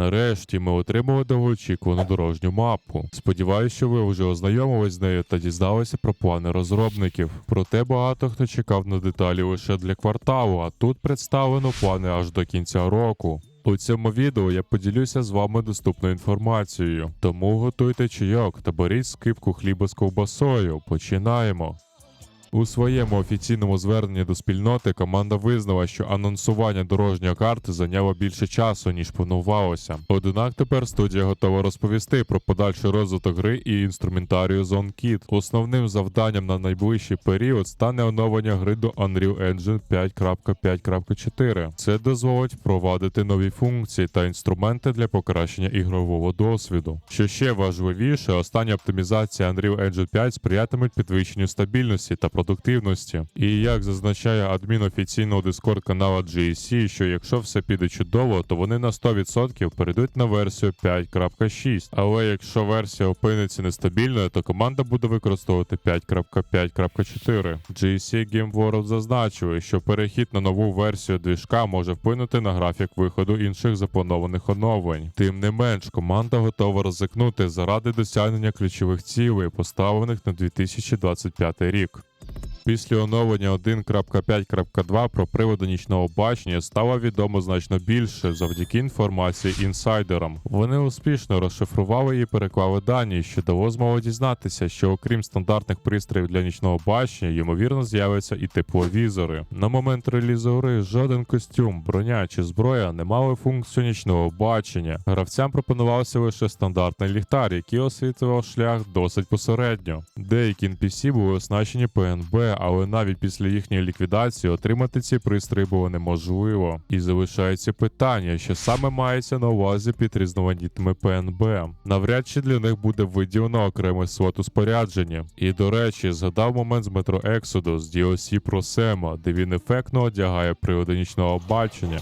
Нарешті ми отримали довгоочікувану дорожню мапу. Сподіваюсь, що ви вже ознайомились з нею та дізналися про плани розробників. Проте багато хто чекав на деталі лише для кварталу, а тут представлено плани аж до кінця року. У цьому відео я поділюся з вами доступною інформацією. Тому готуйте чайок та беріть скипку хліба з ковбасою. Починаємо. У своєму офіційному зверненні до спільноти команда визнала, що анонсування дорожньої карти зайняло більше часу, ніж планувалося. Однак тепер студія готова розповісти про подальший розвиток гри і інструментарію ZoneKit. Основним завданням на найближчий період стане оновлення гри до Unreal Engine 5.5.4. Це дозволить впровадити нові функції та інструменти для покращення ігрового досвіду. Що ще важливіше, остання оптимізація Unreal Engine 5 сприятиме підвищенню стабільності та продуктивності. І як зазначає адмін офіційного дискорд канала GSC, що якщо все піде чудово, то вони на 100% перейдуть на версію 5.6. Але якщо версія опиниться нестабільною, то команда буде використовувати 5.5.4. GSC Game World зазначили, що перехід на нову версію двіжка може вплинути на графік виходу інших запланованих оновлень. Тим не менш, команда готова ризикнути заради досягнення ключових цілей, поставлених на 2025 рік. Після оновлення 1.5.2 про приводи нічного бачення стало відомо значно більше завдяки інформації інсайдерам. Вони успішно розшифрували і переклали дані, що дало змогу дізнатися, що окрім стандартних пристроїв для нічного бачення, ймовірно з'являться і тепловізори. На момент релізу гри жоден костюм, броня чи зброя не мали функцію нічного бачення. Гравцям пропонувався лише стандартний ліхтар, який освітлював шлях досить посередньо. Деякі NPC були оснащені ПНБ, але навіть після їхньої ліквідації отримати ці пристрої було неможливо. І залишається питання, що саме мається на увазі під різноманітними ПНБ. Навряд чи для них буде виділено окремий слот у спорядженні. І до речі, згадав момент з Exodus з DLC про Сема, де він ефектно одягає приводи нічного бачення.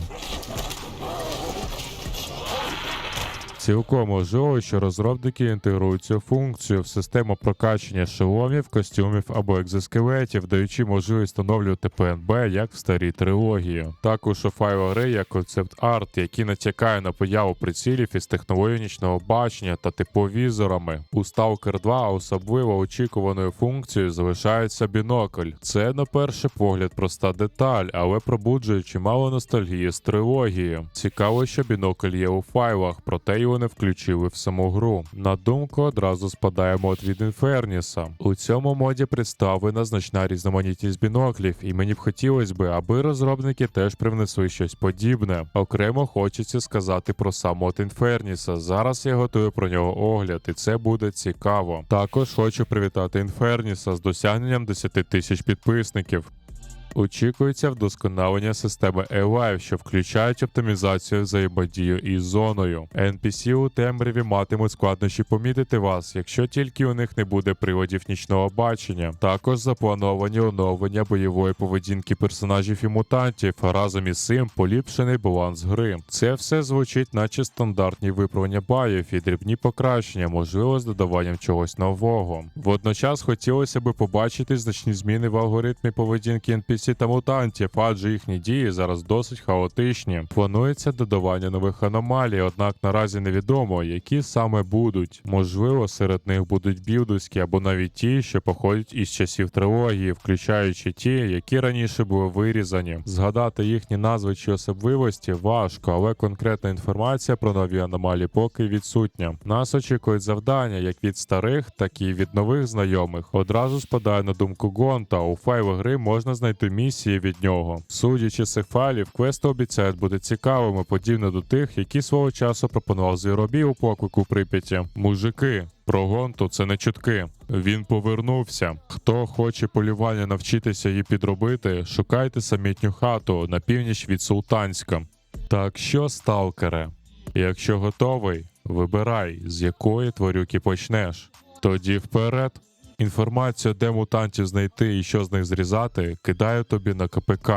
Цілком можливо, що розробники інтегрують цю функцію в систему прокачання шоломів, костюмів або екзоскелетів, даючи можливість встановлювати ПНБ як в старій трилогії. Також у файлу гри є концепт арт, який натякає на появу прицілів із технологією нічного бачення та тепловізорами. У Stalker 2 особливо очікуваною функцією залишається бінокль. Це на перший погляд проста деталь, але пробуджує чимало ностальгії з трилогії. Цікаво, що бінокль є у файлах, проте його не включили в саму гру. На думку одразу спадає мод від Інферніса. У цьому моді представлена значна різноманітність біноклів, і мені б хотілося би, аби розробники теж привнесли щось подібне. Окремо хочеться сказати про сам мод Інферніса. Зараз я готую про нього огляд, і це буде цікаво. Також хочу привітати Інферніса з досягненням 10 тисяч підписників. Очікується вдосконалення системи A-Live, що включають оптимізацію взаємодію із зоною. NPC у темряві матимуть складнощі помітити вас, якщо тільки у них не буде приводів нічного бачення. Також заплановані оновлення бойової поведінки персонажів і мутантів, разом із цим поліпшений баланс гри. Це все звучить, наче стандартні виправлення баїв і дрібні покращення, можливо, з додаванням чогось нового. Водночас хотілося би побачити значні зміни в алгоритмі поведінки NPC та мутантів, адже їхні дії зараз досить хаотичні. Планується додавання нових аномалій, однак наразі невідомо, які саме будуть. Можливо, серед них будуть білдуські або навіть ті, що походять із часів трилогії, включаючи ті, які раніше були вирізані. Згадати їхні назви чи особливості важко, але конкретна інформація про нові аномалії поки відсутня. Нас очікують завдання як від старих, так і від нових знайомих. Одразу спадає на думку Гонта. У файлах гри можна знайти місії від нього. Судячи з цих файлів, квести обіцяють бути цікавими, подібно до тих, які свого часу пропонував Звіробій у поклику Прип'яті. Мужики. Про Гонту це не чутки. Він повернувся. Хто хоче полювання навчитися її підробити, шукайте самітню хату на північ від Султанська. Так що, сталкере, якщо готовий, вибирай, з якої тварюки почнеш. Тоді вперед. Інформацію, де мутантів знайти і що з них зрізати, кидаю тобі на КПК.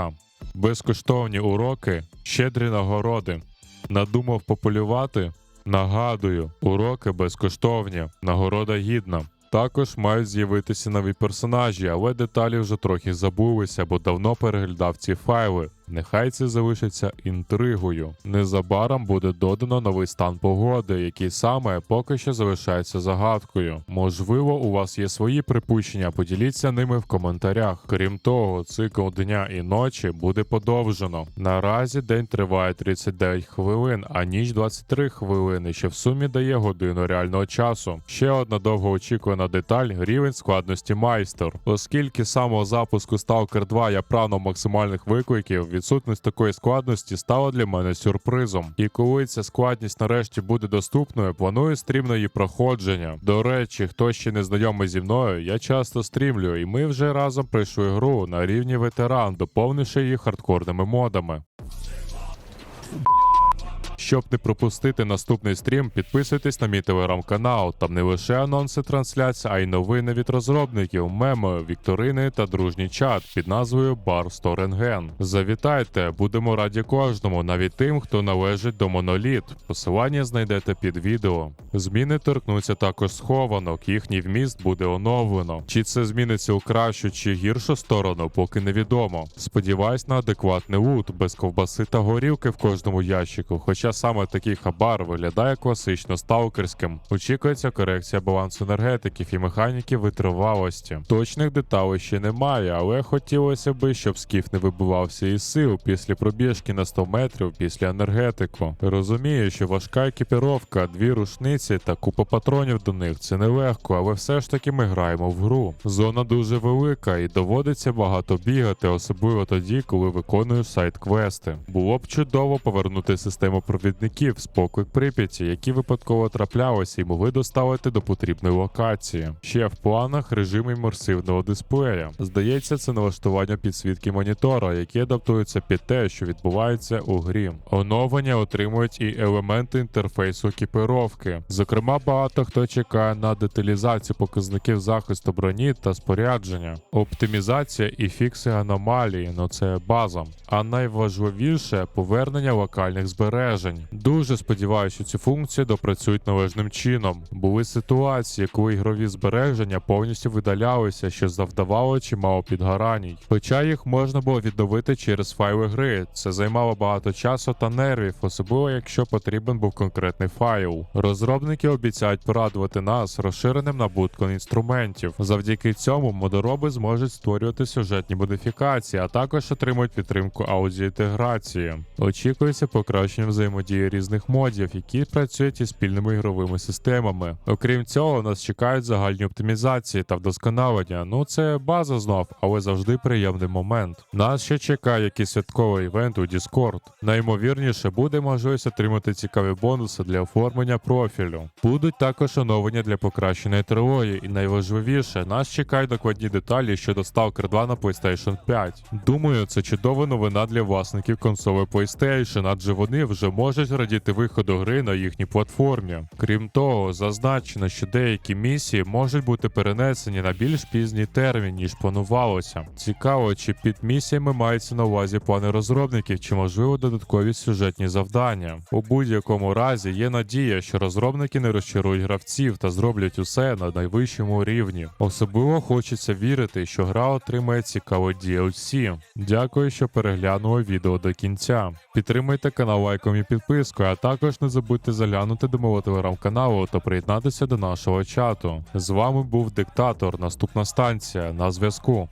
Безкоштовні уроки, щедрі нагороди. Надумав пополювати? Нагадую, уроки безкоштовні, нагорода гідна. Також мають з'явитися нові персонажі, але деталі вже трохи забулися, бо давно переглядав ці файли. Нехай це залишиться інтригою. Незабаром буде додано новий стан погоди, який саме поки що залишається загадкою. Можливо, у вас є свої припущення, поділіться ними в коментарях. Крім того, цикл дня і ночі буде подовжено. Наразі день триває 39 хвилин, а ніч 23 хвилини, що в сумі дає годину реального часу. Ще одна довгоочікувана деталь рівень складності майстер. Оскільки самого запуску Stalker 2 я прагнув максимальних викликів, відсутність такої складності стала для мене сюрпризом. І коли ця складність нарешті буде доступною, планую стрім на її проходження. До речі, хто ще не знайомий зі мною, я часто стрімлю, і ми вже разом пройшли гру на рівні ветеран, доповнивши її хардкорними модами. Щоб не пропустити наступний стрім, підписуйтесь на мій телеграм-канал. Там не лише анонси трансляцій, а й новини від розробників, меми, вікторини та дружній чат під назвою Бар Сторенген. Завітайте, будемо раді кожному, навіть тим, хто належить до моноліт. Посилання знайдете під відео. Зміни торкнуться також схованок, їхній вміст буде оновлено. Чи це зміниться у кращу чи гіршу сторону, поки невідомо. Сподіваюсь на адекватний лут, без ковбаси та горілки в кожному ящику. Хоча саме такий хабар виглядає класично сталкерським. Очікується корекція балансу енергетиків і механіки витривалості. Точних деталей ще немає, але хотілося би, щоб скіф не вибивався із сил після пробіжки на 100 метрів після енергетику. Розумію, що важка екіпіровка, дві рушниці та купа патронів до них це нелегко, але все ж таки ми граємо в гру. Зона дуже велика і доводиться багато бігати, особливо тоді, коли виконуєш сайт-квести. Було б чудово повернути систему провідників з поклик Прип'яті, які випадково траплялися і могли доставити до потрібної локації. Ще в планах режим імерсивного дисплея. Здається, це налаштування підсвітки монітора, які адаптуються під те, що відбувається у грі. Оновлення отримують і елементи інтерфейсу екіпіровки. Зокрема, багато хто чекає на деталізацію показників захисту броні та спорядження, оптимізація і фікси аномалії, ну це база. А найважливіше повернення локальних збережень. Дуже сподіваюся, що ці функції допрацюють належним чином. Були ситуації, коли ігрові збереження повністю видалялися, що завдавало чимало підгараній. Хоча їх можна було відновити через файли гри. Це займало багато часу та нервів, особливо якщо потрібен був конкретний файл. Розробники обіцяють порадувати нас розширеним набутком інструментів. Завдяки цьому модороби зможуть створювати сюжетні модифікації, а також отримують підтримку аудіоінтеграції. Очікується покращення взаємодії різних модів, які працюють із спільними ігровими системами. Окрім цього, нас чекають загальні оптимізації та вдосконалення. Ну це база знов, але завжди приємний момент. Нас ще чекає якийсь святковий івент у Discord. Наймовірніше буде можливість отримати цікаві бонуси для оформлення профілю. Будуть також оновлення для покращеної трилогії, і найважливіше, нас чекають докладні деталі щодо Stalker 2 на PlayStation 5. Думаю, це чудова новина для власників консоли PlayStation, адже вони вже можуть радіти виходу гри на їхній платформі. Крім того, зазначено, що деякі місії можуть бути перенесені на більш пізній термін, ніж планувалося. Цікаво, чи під місіями мається на увазі плани розробників, чи можливо додаткові сюжетні завдання. У будь-якому разі є надія, що розробники не розчарують гравців та зроблять усе на найвищому рівні. Особливо хочеться вірити, що гра отримає цікаве DLC. Дякую, що переглянули відео до кінця. Підтримайте канал лайком і підпискою, а також не забудьте заглянути до мого телеграм-каналу та приєднатися до нашого чату. З вами був диктатор. Наступна станція на зв'язку.